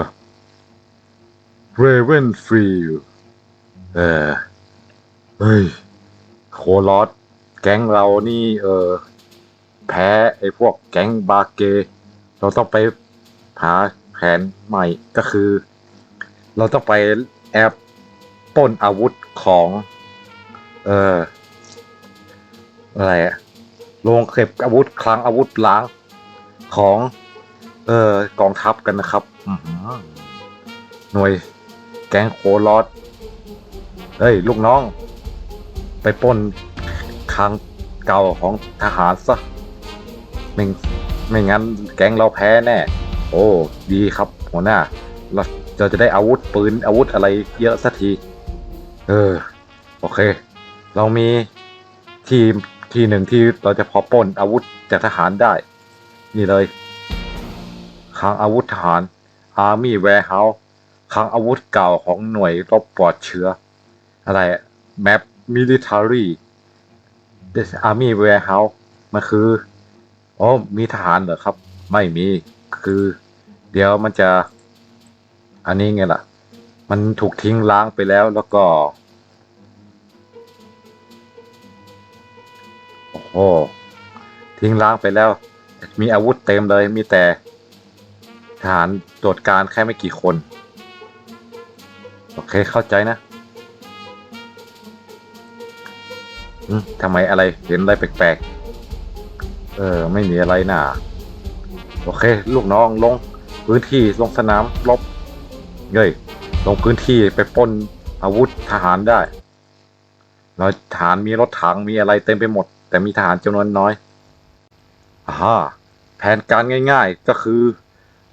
อเรเวนฟิลเออเฮ้ย โคลอสแก๊งเรานี่ เออ แพ้ไอ้พวกแก๊งบาเก เราต้องไปหาแผนใหม่ก็คือ เราต้องไปแอบปล้นอาวุธของ เอออะไรอะโรงเก็บอาวุธคลังอาวุธล้างของ เออกองทัพกันนะครับ หน่วย แก๊งโคลอสเฮ้ย ลูกน้อง ไปปล้นคังเก่าของทหารซะไม่ไม่งั้นแก๊งเราแพ้แน่ โอ้ ดีครับ หัวหน้า เราเราจะได้อาวุธปืนอาวุธอะไรเยอะสักที เออ โอเค เรามีทีมทีหนึ่งที่เราจะพอปล้นอาวุธจากทหารได้ นี่เลยคังอาวุธทหาร Army Warehouse คลังอาวุธเก่าของหน่วยรบปลอดเชื้อ อะไรแมป Military Army Warehouse มันคือโอ้มีทหารเหรอครับ ไม่มีคือ เดี๋ยวมันจะ อันนี้ไงล่ะ มันถูกทิ้งล้างไปแล้วแล้วก็โอ้ทิ้งล้างไปแล้ว มีอาวุธเต็มเลยมีแต่ ทหารตรวจการแค่ไม่กี่คน โอเคเข้าใจนะอืมทำไมอะไรเห็นอะไรแปลกๆ เออ ไม่มีอะไรน่ะ โอเค ลูกน้องลงพื้นที่ลงสนามรบเย้ยลงพื้นที่ไปปล้นอาวุธทหารได้เราทหารมีรถถังมีอะไรเต็มไปหมด แต่มีทหารจำนวนน้อยอ่าแผนการง่าย ๆก็คือ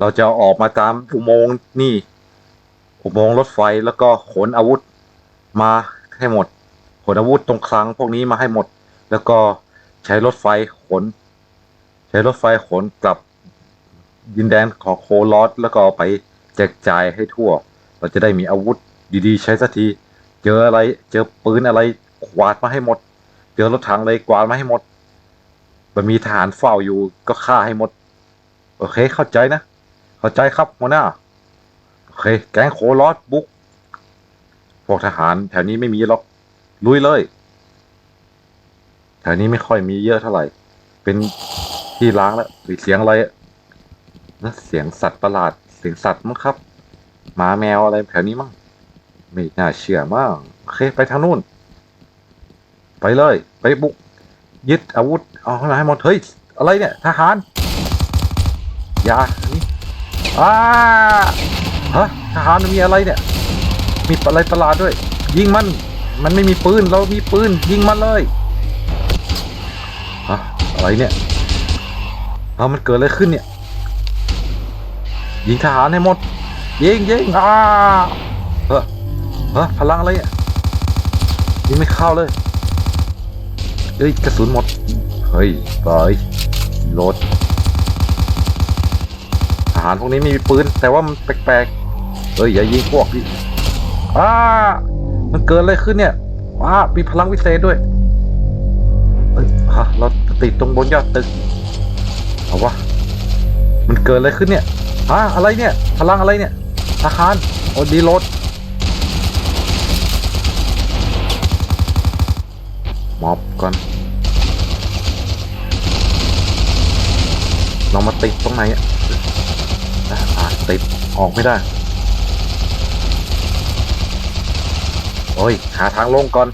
เราจะออกมาตามอุโมงค์นี่ อุโมงค์รถไฟแล้วก็ขนอาวุธมาให้หมด ขนอาวุธตรงคลังพวกนี้มาให้หมด แล้วก็ใช้รถไฟขน ใช้รถไฟขนกลับดินแดนของโคลอสแล้วก็ไปแจกจ่ายให้ทั่ว เราจะได้มีอาวุธดีๆ ใช้สักที เจออะไร เจอปืนอะไรกวาดมาให้หมด เจอรถถังอะไรกวาดมาให้หมดมันมีทหารเฝ้าอยู่ก็ฆ่าให้หมด โอเคเข้าใจนะ เข้าใจครับหัวหน้าโอเค แก๊งโคลอสบุก พวกทหารแถวนี้ไม่มีหรอก ลุยเลย แถวนี้ไม่ค่อยมีเยอะเท่าไหร่ เป็นที่ล้างแล้วหรือเสียงอะไรอะนะเสียงสัตว์ประหลาด เสียงสัตว์มั้งครับ หมาแมวอะไรแถวนี้มั้ง ไม่น่าเชื่อมากโอเค ไปทางนู้น ไปเลย ไปบุก ยึดอาวุธ เอาให้มาให้หมด เฮ้ย อะไรเนี่ย ทหาร อย่านี อ้าฮะทหารมีอะไรเนี่ย มีอะไรประหลาดด้วย ยิงมัน มันไม่มีปืน เรามีปืน ยิงมันเลยฮะอะไรเนี่ยเอามันเกิดอะไรขึ้นเนี่ย ยิงทหารให้หมด ยิงยิงอาเฮ้อเฮ้อพลังอะไรเนี่ยยิงไม่เข้าเลยเฮ้ยกระสุนหมด เฮ้ยไปโหลด หารพวกนี้มีปืน แต่ว่ามันแปลกๆเฮ้ยอย่ายิงพวกพี่อ้ามันเกิดอะไรขึ้นเนี่ยว้ามีพลังวิเศษด้วยเอ้ยฮะเราติดตรงบนยอดตึกเอาวะมันเกิดอะไรขึ้นเนี่ยฮะอะไรเนี่ย พลังอะไรเนี่ยทหารโอดีรดมอบก่อนเรามาติดตรงไหนอะ ออกไม่ได้ โอ้ย หาทางลงก่อน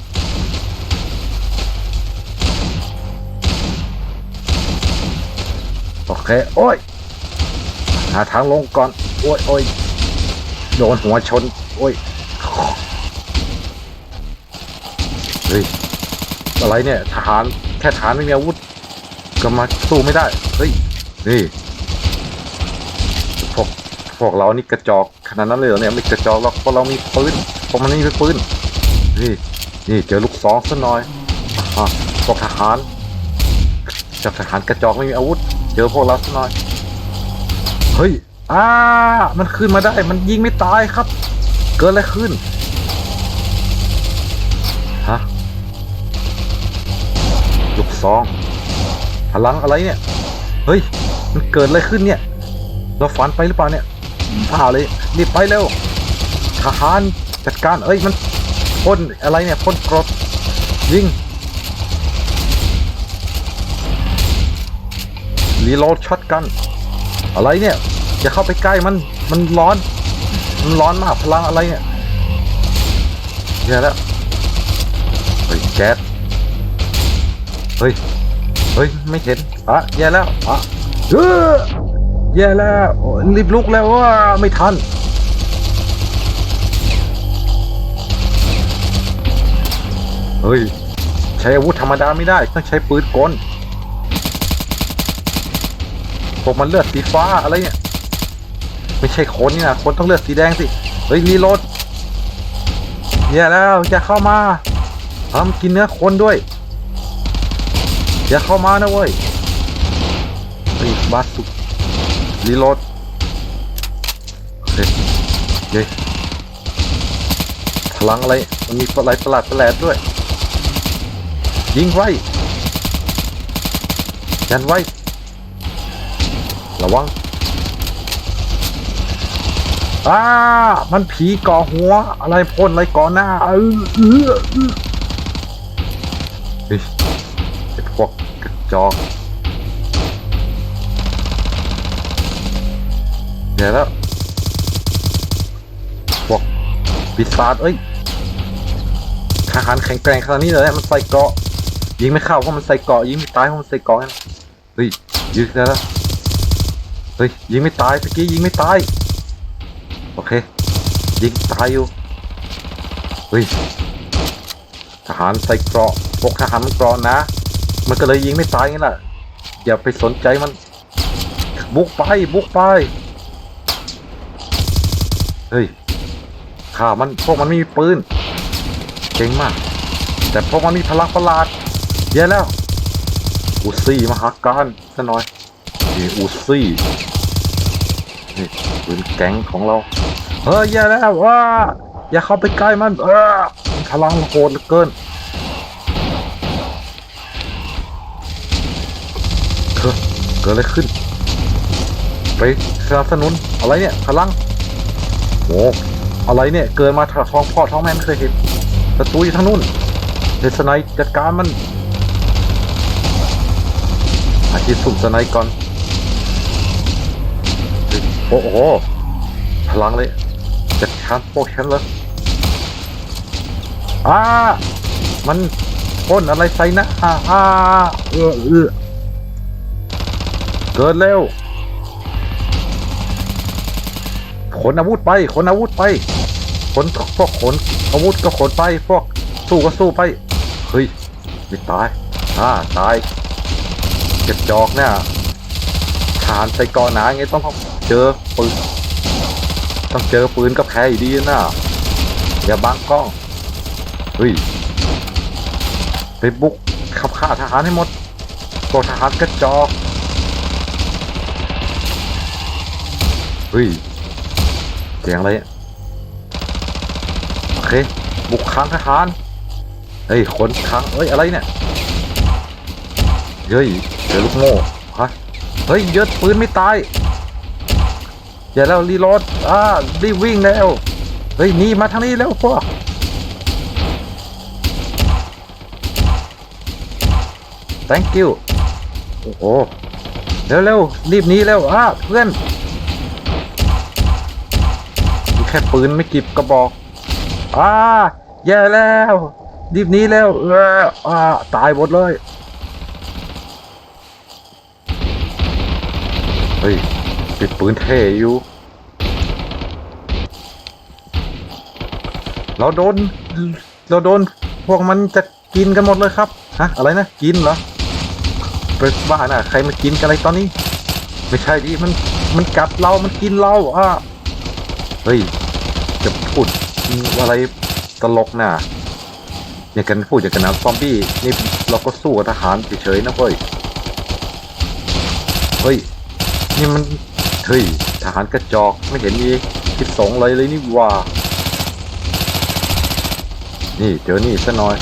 โอเค โอ้ย หาทางลงก่อน โอ้ยโอ้ยโดนหัวชน โอ้ย เฮ้ย อะไรเนี่ย ทหาร แค่ทหารไม่มีอาวุธ ก็มาสู้ไม่ได้ เฮ้ย นี่ วกพวกเรานี่กระจอกขนาดนั้นเลยเหรอเนี่ยไม่กระจอกหรอกเพราะเรามีปืนเพราะมันไม่มีปืนนี่นี่เจอลูกซองซะหน่อยอะพวกทหารจากทหารกระจอกไม่มีอาวุธ เจอพวกเราซะหน่อยเฮ้ยอ้ามันขึ้นมาได้มันยิงไม่ตายครับ เกิดอะไรขึ้นฮะลูกซองพลังอะไรเนี่ยเฮ้ยมันเกิดอะไรขึ้นเนี่ย เราฝันไปหรือเปล่าเนี่ย ผ่าเลยรีบไปเร็วทหารจัดการเอ้ยมันพ่นอะไรเนี่ยพ่นกรดยิงรีโหลดช็อตกัน อะไรเนี่ยอย่าเข้าไปใกล้มันมันร้อน มันร้อนมากพลังอะไรเนี่ยแย่แล้วเฮ้ยแก๊สเฮ้ยเฮ้ยไม่เห็นอะแย่แล้วอะเออ แย่แล้วรีบลุกแล้วว่าไม่ทัน เฮ้ย ใช้อาวุธธรรมดาไม่ได้ ต้องใช้ปืนกลพวกมันเลือดสีฟ้าอะไรเนี่ย ไม่ใช่คนนี่นะคนต้องเลือดสีแดงสิ เฮ้ยรีโหลดแย่แล้วอย่าเข้ามาทำกินเนื้อคนด้วย อย่าเข้ามานะเว้ยเฮ้บาสุ รีโหลดเฮ้ยเฮ้ยพลังอะไร มันมีอะไรประหลาดประหลาดด้วย ยิงไว้ ยันไว้ ระวังอ้ามันผีก่อหัว อะไรพ่นอะไรก่อหน้า เออเออเออไอ้พวกกระจอก ดี๋ยวแล้วพวกปีศาจเอ้ยทหารแข็งแกร่งขนาดนี้เลยมันใส่เกาะ ยิงไม่เข้าเพราะมันใส่เกาะยิงไม่ตายเพราะมันใส่เกาะนั่นเฮ้ยยิงได้แล้วเฮ้ยยิงไม่ตายตะกี้ยิงไม่ตายโอเค ยิงตายอยู่เฮ้ยทหารใส่เกราะพวกทหารมันเกราะนะ มันก็เลยยิงไม่ตายงั้แหละอย่าไปสนใจมัน บุกไปบุกไป เฮ้ยข่ามันพวกมันไม่มีปืนเก่งมาก แต่พวกมันมีพลังประหลาดแย่แล้วอูซี่มาหากการซะหน่อยนี่อูซี่นี่ปืนแก๊งของเราเฮ้ยอย่แล้วว่าอย่าเข้าไปใกล้มันเออพลังโหดเหลือเกินเกิดเกิดอะไรขึ้น ไปสนับสนุนอะไรเนี่ยพลัง โอ้อะไรเนี่ยเกินมาท้องพ่อท้องแม่ไม่เคยเห็นศัตรูอยู่ทางนู้นเดสไนจัดการมันอาทิตย์สุ่มสไนก่อนโอ้โหพลังเลยจัดการพวกฉันเลยอ่ามันพ่นอะไรใส่นะอ่าอ่าเออเออเกิดเร็ว ขนอาวุธไป ขนอาวุธไป ขนพวกขนอาวุธก็ขนไป พวกสู้ก็สู้ไป เฮ้ยไม่ตายอ่าตายเก็บจอกเนี่ยฐานใส่กอหนาไงต้องเจอปืน ต้องเจอปืนกับแพ้อยู่ดีนะอย่าบังกล้อง เฮ้ย ไปบุกขับฆ่าทหารให้หมดพวกทหารกระจอก เฮ้ย เสียงอะไรโอเค บุกค้างทหารเฮ้ยคนค้างเฮ้ยอะไรเนี่ยเฮ้ยเจอลูกโม่ฮะเฮ้ยเยอะปืนไม่ตายอย่าแล้วรีโหลดอ่ารีบวิ่งแล้วเฮ้ยนี่มาทางนี้แล้วพวก thank you โอ้โหเร็วเร็วรีบหนี้แล้วอ่าเพื่อน ค่ปืนไม่กี่กระบอกอ่าแย่แล้วรีบนี้แล้วเอออ่าตายหมดเลยเฮ้ยปิดปืนเท่อยู่เราโดนเราโดนพวกมันจะกินกันหมดเลยครับฮะอะไรนะกินเหรอเป็นบ้าน่ะใครมากินกันอะไรตอนนี้ ไม่ใช่ดิมันมันกัดเรา มันกินเราอะเฮ้ย จะพูดอะไรตลกน่ะอย่ากันพูดอย่ากันนะซอมบี้นี่เราก็สู้กับทหารเฉยๆนะเว้ยเฮ้ยนี่มันเฮ้ยทหารกระจอกไม่เห็นมีคิดสงอะไรเลยนี่ว่า นี่เจอนี่ซะหน่อย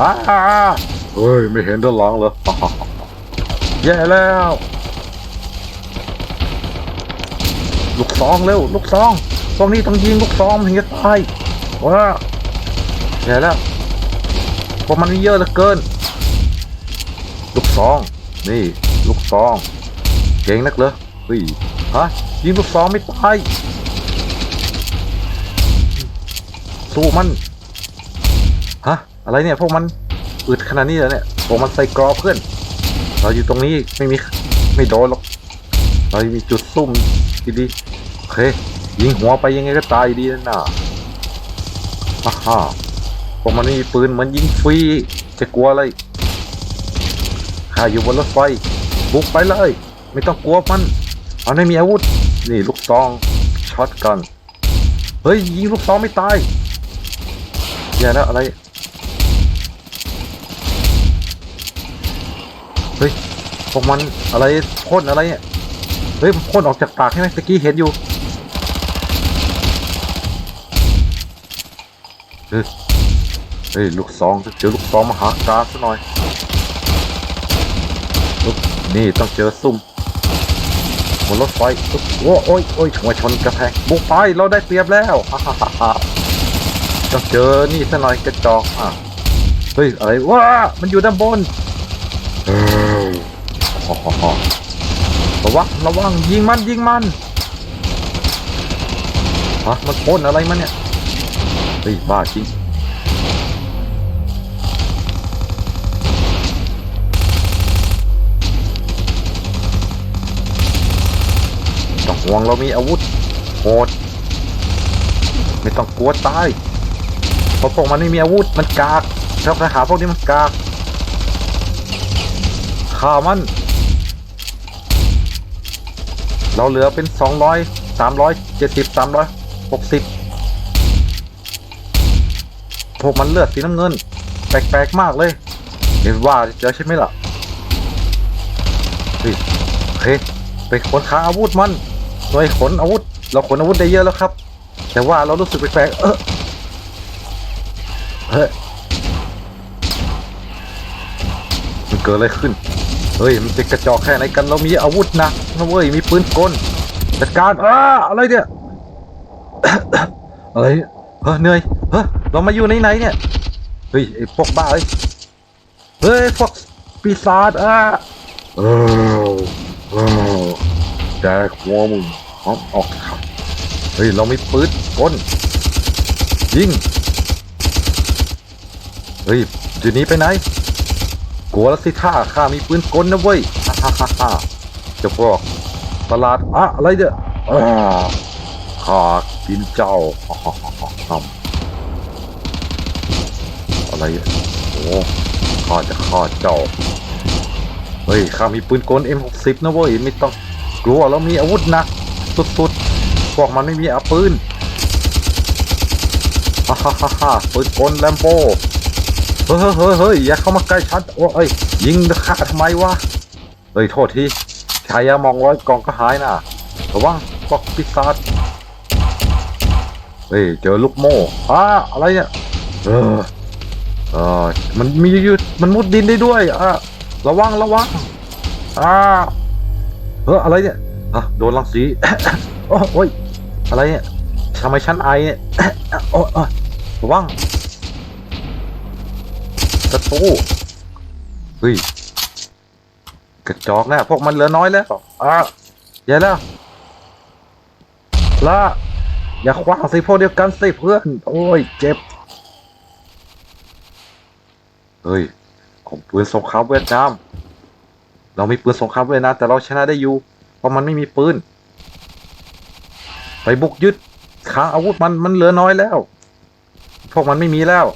อ้าเฮ้ยไม่เห็นด้านหลังเหรอแย่แล้ว ลูกซองเร็วลูกซองพวกนี้ต้องยิงลูกซองถึงจะตายว้าแย่แล้วพวกมันมีเยอะเหลือเกิน ลูกซอง นี่ลูกซอง เก่งนักเหรอเฮ้ยฮะยิงลูกซองไม่ตายสู้มันฮะอะไรเนี่ยพวกมันอึดขนาดนี้เลยเนี่ยพวกมันใส่กรอบเพื่อน เราอยู่ตรงนี้ไม่มีไม่โดนหรอกเรามีจุดซุ่มดีๆ เค ยิงหัวไปยังไงก็ตายดีนั่นน่ะฮ่าฮ่าพวกมันไม่มีปืนมือนยิงฟรี จะกลัวอะไรข้าอยู่บนรถไฟ บุกไปเลย ไม่ต้องกลัวมันมันไม่มีอาวุธ นี่ลูกซองช็อตกัน เฮ้ย ยิงลูกซองไม่ตายอย่าแล้วอะไร เฮ้ยพวกมันอะไรพ่นอะไรเนี่ยเฮ้ยพ่นออกจากปากใช่ไหมตะกี้เห็นอยู่ เฮ้ยลูกซองเจอลูกซองมหากาซะหน่อยลูกนี่ต้องเจอซุ่มบนรถไฟอุ๊บโอ้โอ้ยโอ้ยหัวชนกระแพงบุกไปเราได้เปรียบแล้วฮ่าฮ่าฮ่าฮ่าต้องเจอนี่ซะหน่อยกระจอกอะเฮ้ยอะไรว้ามันอยู่ด้านบนเออระวังระวังยิงมันยิงมันฮะมันพ่นอะไรมันเนี่ย เฮ้ยบ้าจริงต้องห่วงเรามีอาวุธโหดไม่ต้องกลัวตายเพราะพวกมันไม่มีอาวุธมันกากเจ้าทหารพวกนี้มันกากฆ่ามัน เราเหลือเป็นสองร้อยสามร้อยเจ็ดสิบสามร้อยหกสิบ พวกมันเลือดสีน้ำเงิน แปลกๆมากเลย เห็นว่าเจอใช่ไหมล่ะเฮ้ยไปขนขาอาวุธมันหน่วยขนอาวุธ เราขนอาวุธได้เยอะแล้วครับ แต่ว่าเรารู้สึกแปลกๆเออเฮ้ยมันเกิดอะไรขึ้น เฮ้ย มันจะกระจอกแค่ไหนกัน เรามีอาวุธหนะนะเว้ย มีปืนกลจัดการอ้าอะไรเนี่ย อะไร เนี่ยเฮ้ยเหนื่อยเฮ้ยเรามาอยู่ในไหนเนี่ยเฮ้ยไอ้พวกบ้าเอ้ยเฮ้ยพวกปีศาจอะเออเออแดกหัวมึงพร้อมออกครับเฮ้ยเรามีปืนกลยิงเฮ้ยจะหนีไปไหนกลัวแล้วสิท่าข้ามีปืนกลนะเว้ยฮ่าฮ่าฮ่าฮ่าเจะพวกประหลาดอะอะไรเนี่ยอ่า ข้ากินเจ้าฮ่าฮ่าฮ่าฮ่าฮ่าอะไรโอ้ข้าจะฆ่าเจ้า เฮ้ยข้ามีปืนกล M60 นะเว้ยไม่ต้องกลัวเรามีอาวุธหนักสุดๆพวกมันไม่มีอาปืนฮ่าฮ่าฮ่าปืนกลแลมโบเฮ้ยเฮ้ยเฮ้ยเฮ้ยอย่าเข้ามาใกล้ฉันโอ้ยยิงข้าทำไมวะเฮ้ยโทษทีชายามองร้อยกองก็หายนะระวังพวกปีศาจ เฮ้ยเจอลูกโม่อ้าอะไรเนี่ยเออเออมันมีอยู่มันมุดดินได้ด้วยอะระวังระวังอ่าเอออะไรเนี่ยอะโดนรังสีโอ้ยอะไรเนี่ยทำไมฉันไอเนี่ยโอ้ยระวังประตูเฮ้ยกระจอกแน่พวกมันเหลือน้อยแล้วอะอย่าแล้วละ อย่าคว้างสิพวกเดียวกันสิเพื่อน โอ้ย เจ็บ เฮ้ยของปืนสงครามเวียดนามเรามีปืนสงครามเวียดนามแต่เราชนะได้อยู่ เพราะมันไม่มีปืน ไปบุกยึดค้างอาวุธมันมันเหลือน้อยแล้ว พวกมันไม่มีแล้ว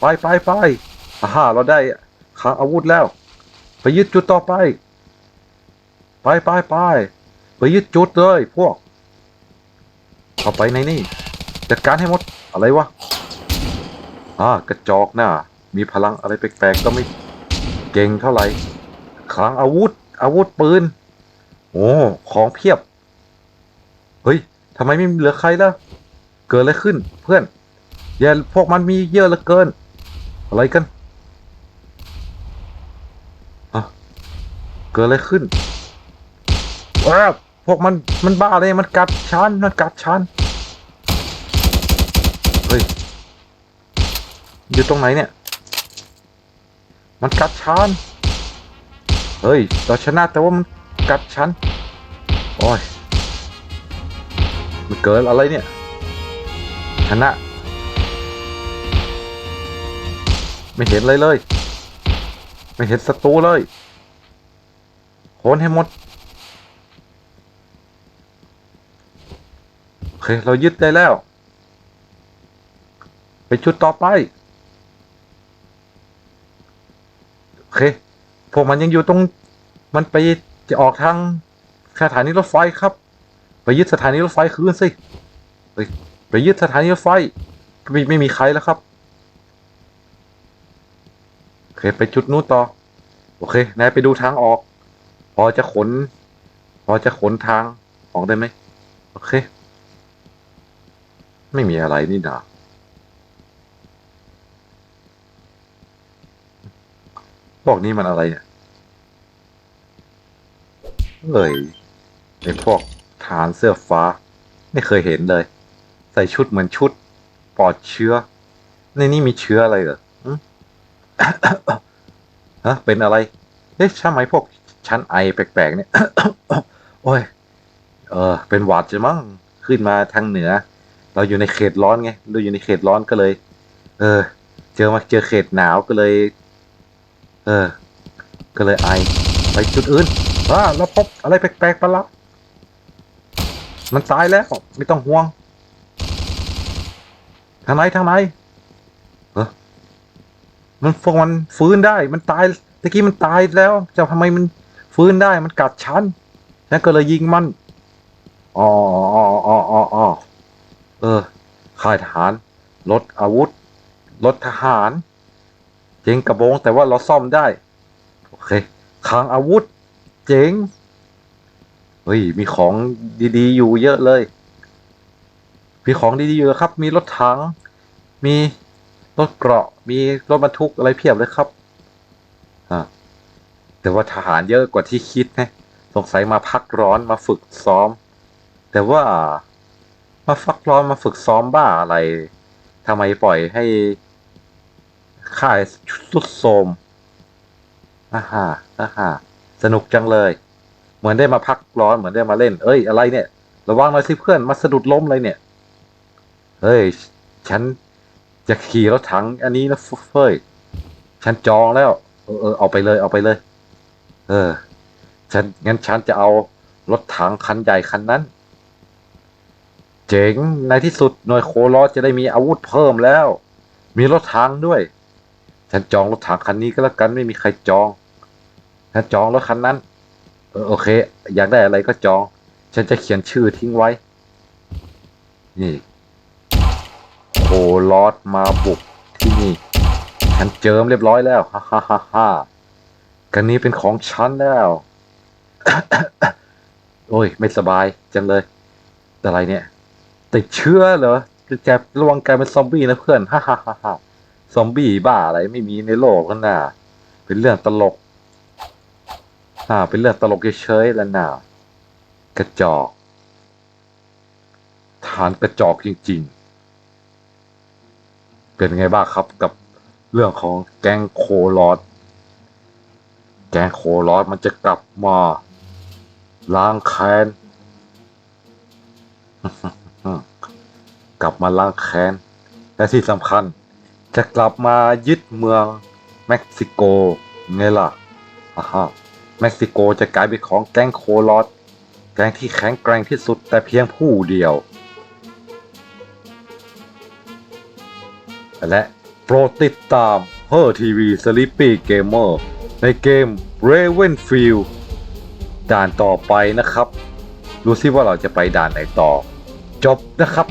ไปไปไปอ่าเราได้ค้างอาวุธแล้ว ไปยึดจุดต่อไป ไปไปไปไปยึดจุดเลยพวก เข้าไปในนี่ จัดการให้หมด อะไรวะอ่ากระจอกหน้า มีพลังอะไรแปลกๆก็ไม่เก่งเท่าไหร่คลังอาวุธ อาวุธปืน โอ้ ของเพียบ เฮ้ยทำไมไม่เหลือใครแล้วเกิดอะไรขึ้น เพื่อนอย่าพวกมันมีเยอะเหลือเกิน อะไรกันฮะเกิดอะไรขึ้นว้าว พวกมันมันบ้าเลยมันกัดฉันมันกัดฉันเฮ้ยอยู่ตรงไหนเนี่ย มันกัดฉันเฮ้ยเราชนะแต่ว่ามันกัดฉันโอ้ยมันเกิดอะไรเนี่ยชนะ ไม่เห็นเลยเลย ไม่เห็นศัตรูเลยโคนให้หมด โอ เค เรายึดได้แล้ว ไปจุดต่อไป โอเค พวกมันยังอยู่ตรง มันไปจะออกทางสถานีรถไฟครับ ไปยึดสถานีรถไฟคืนสิไปไปยึดสถานีรถไฟ ไม่ไม่มีใครแล้วครับ โอเค ไปจุดนู้นต่อ โอเคนายไปดูทางออก พอจะขน พอจะขนทางออกได้ไหมโอเค ไม่มีอะไรนี่นาบอกนี้มันอะไรเนี่ยเอ้ยไอพวกฐานเสื้อฟ้า ไม่เคยเห็นเลย ใส่ชุดเหมือนชุดปลอดเชื้อ ในนี้มีเชื้ออะไรเหรอฮะเป็นอะไรเอ๊ะใช่ไหมพวกชั้นไอแปลกๆเนี่ย โอ้ย เออ เป็นหวัดจะมั้ง ขึ้นมาทางเหนือ เราอยู่ในเขตร้อนไงเราอยู่ในเขตร้อนก็เลย เออ เจอมาเจอเขตหนาวก็เลย เออ ก็เลยไอ ไปจุดอื่นอ่าเราพบอะไรแปลกๆประลาดมันตายแล้วไม่ต้องห่วงทางไหนทางไหนเออมันพวกมันฟื้นได้ มันตายตะกี้มันตายแล้วจะทำไมมันฟื้นได้มันกัดฉันฉันก็เลยยิงมันอ๋ออ๋ออ๋ออ๋อ เออ ค่ายทหารรถอาวุธรถทหารเจ๋งกระโบงแต่ว่าเราซ่อมได้ โอเคคลังอาวุธ เจ๋งเฮ้ย มีของดีๆ อยู่เยอะเลย มีของดีๆอยู่ครับ มีรถถัง มีรถเกราะ มีรถบรรทุกอะไรเพียบเลยครับอ่าแต่ว่าทหารเยอะกว่าที่คิดนะ สงสัยมาพักร้อนมาฝึกซ้อม แต่ว่า มาฟักร้อนมาฝึกซ้อมบ้าอะไรทำไมปล่อยให้ค่ายสุดโทมอ่าฮะอ่าฮะสนุกจังเลย เหมือนได้มาพักร้อนเหมือนได้มาเล่น เอ้ยอะไรเนี่ย ระวังหน่อยสิเพื่อนมาสะดุดล้มเลยเนี่ย เฮ้ย ฉันจะขี่รถถังอันนี้นะเฟ้ยฉันจองแล้ว เออเออเอาไปเลยเอาไปเลย เออ ฉันงั้นฉันจะเอารถถังคันใหญ่คันนั้น เจ๋ง ในที่สุดหน่วยโคลอสจะได้มีอาวุธเพิ่มแล้ว มีรถถังด้วย ฉันจองรถถังคันนี้ก็แล้วกันไม่มีใครจอง ฉันจองรถคันนั้น เออโอเค อยากได้อะไรก็จอง ฉันจะเขียนชื่อทิ้งไว้ นี่โคลอสมาบุกที่นี่ ฉันเจิมเรียบร้อยแล้ว ฮ่าฮ่าฮ่าฮ่ากันนี้เป็นของฉันแล้ว โอ้ย ไม่สบายจังเลยอะไรเนี่ย ติดเชื้อเหรอจะระวังกลายเป็นซอมบี้นะเพื่อนฮ่าฮ่าฮ่าซอมบี้บ้าอะไรไม่มีในโลกแล้วน่ะเป็นเรื่องตลกอ่าเป็นเรื่องตลกเฉยๆแล้วน่ะกระจอกฐานกระจอกจริง ๆ เป็นไงบ้างครับกับเรื่องของแกงโคลอสแกงโคลอสมันจะกลับมาล้างแค้น กลับมาล้างแค้น และที่สำคัญ จะกลับมายึดเมืองเม็กซิโกไงล่ะอ่าฮะเม็กซิโกจะกลายเป็นของแก๊งโคลอสแก๊งที่แข็งแกร่งที่สุดแต่เพียงผู้เดียว และโปรดติดตามเฮอร์ทีวีสลิปปี้เกมเมอร์ในเกม Ravenfield ด่านต่อไปนะครับ ดูซิว่าเราจะไปด่านไหนต่อ จบนะครับ